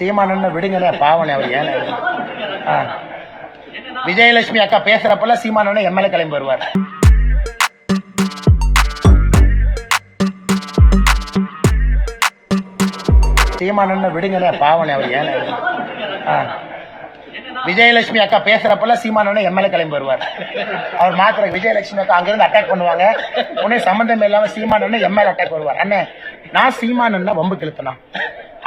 சீமானன்னு விடுங்கண்ணே பாவனே அவர் ஏன் விஜயலட்சுமி அக்கா பேசுறப்பல சீமானன்னு எம்எல்ஏ கிளம்பி வருவார். சீமானன்னு விடுங்கண்ணே பாவனே அவர் ஏன் விஜயலட்சுமி அக்கா பேசுறப்பல சீமானன்னு எம்எல்ஏ கிளம்பி வருவார். அவர் மாத்திர விஜயலட்சுமி அக்கா அங்கிருந்து அட்டாக் பண்ணுவாங்க. உடனே சம்பந்தம் இல்லாம சீமானன்னு எம்எல்ஏ அட்டாக் வருவார் அண்ணே நான் சீமானன்னா வம்பு கிழத்துனா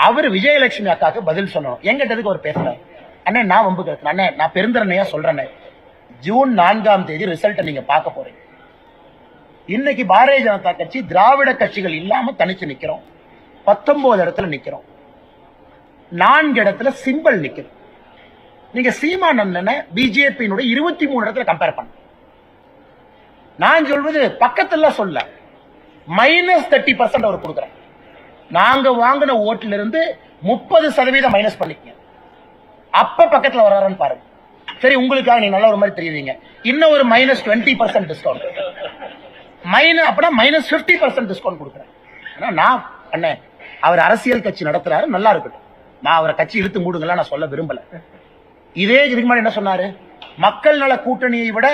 அவர் விஜயலட்சுமி அக்காக்கு பதில் சொல்லணும். எங்கிட்டதுக்கு அவர் பேசுறாரு அண்ணே நான் வம்பு கிழத்தன அண்ணே நான் பெருந்தரணையா சொல்றேன். ஜூன் நான்காம் தேதி ரிசல்ட்டை நீங்க பார்க்க போறீங்க. இன்னைக்கு பாரதிய ஜனதா கட்சி திராவிட கட்சிகள் இல்லாம தனிச்சு நிக்கிறோம். பத்தொன்பது இடத்துல நிக்கிறோம். நான்கு இடத்துல சிம்பிள் நிக்கிறோம் நீங்க சீமானந்தனை பிஜேபியினுடைய இருபத்தி மூணு இடத்துல கம்பேர் பண்ண. நான் சொல்வது பக்கத்துல சொல்ல. மைனஸ் தேர்ட்டி பர்சன்ட் அவர் கொடுக்குறேன் நாங்க வாங்கின ஓட்டுல இருந்து முப்பது சதவீதம் மைனஸ் பண்ணிக்கங்க. அப்ப பக்கத்துல வர்றாருன்னு பாருங்க. சரி உங்களுக்காக நீங்க நல்ல ஒரு மாதிரி தெரியுவீங்க இன்னும் ஒரு minus twenty percent discount minus அப்படின்னா மைனஸ் பிப்டி பர்சன்ட் டிஸ்கவுண்ட் கொடுக்குறேன். ஆனா நான் அண்ணே அவர் அரசியல் கட்சி நடத்துறாரு நல்லா இருக்கட்டும். நான் அவரை கட்சி இழுத்து மூடுங்களா நான் சொல்ல விரும்பல. இதே இதுக்கு முன்னாடி என்ன சொன்னாரு? மக்கள் நல கூட்டணியை விட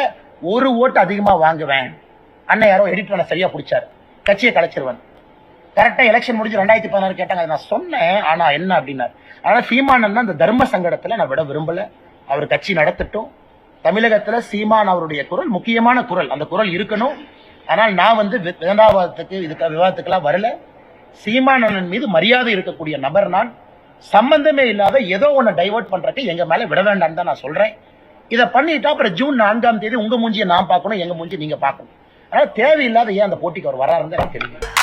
ஒரு ஓட்டு அதிகமா வாங்குவேன். அண்ணன் யாரோ எடிட் பண்ண சரியா பிடிச்சாரு. கட்சியை கலைச்சிருவேன். கரெக்டா எலெக்ஷன் முடிஞ்சு ரெண்டாயிரத்தி பதினாறு கேட்டாங்க. நான் சொன்னேன். ஆனா என்ன அப்படின்னாரு. அதனால சீமானன் அந்த தர்ம சங்கடத்துல நான் விட விரும்பல. அவர் கட்சி நடத்தட்டும். தமிழகத்துல சீமான் அவருடைய குரல் முக்கியமான குரல். அந்த குரல் இருக்கணும். ஆனால் நான் வந்து வி- விதண்டாவாதத்துக்கு இதுக்கு விவாதத்துக்கெல்லாம் வரல. சீமானன் மீது மரியாதை இருக்கக்கூடிய நபர் நான். சம்பந்தமே இல்லாத ஏதோ ஒன்று டைவர்ட் பண்றதுக்கு எங்க மேல விட வேண்டாம்னு தான் நான் சொல்றேன். இதை பண்ணிட்டா அப்புறம் ஜூன் நான்காம் தேதி உங்க மூஞ்சியை நான் பார்க்கணும் எங்க மூஞ்சி நீங்க பார்க்கணும். ஆனால் தேவையில்லாத ஏன் அந்த போட்டிக்கு அவர் வராருன்னு எனக்கு தெரியும்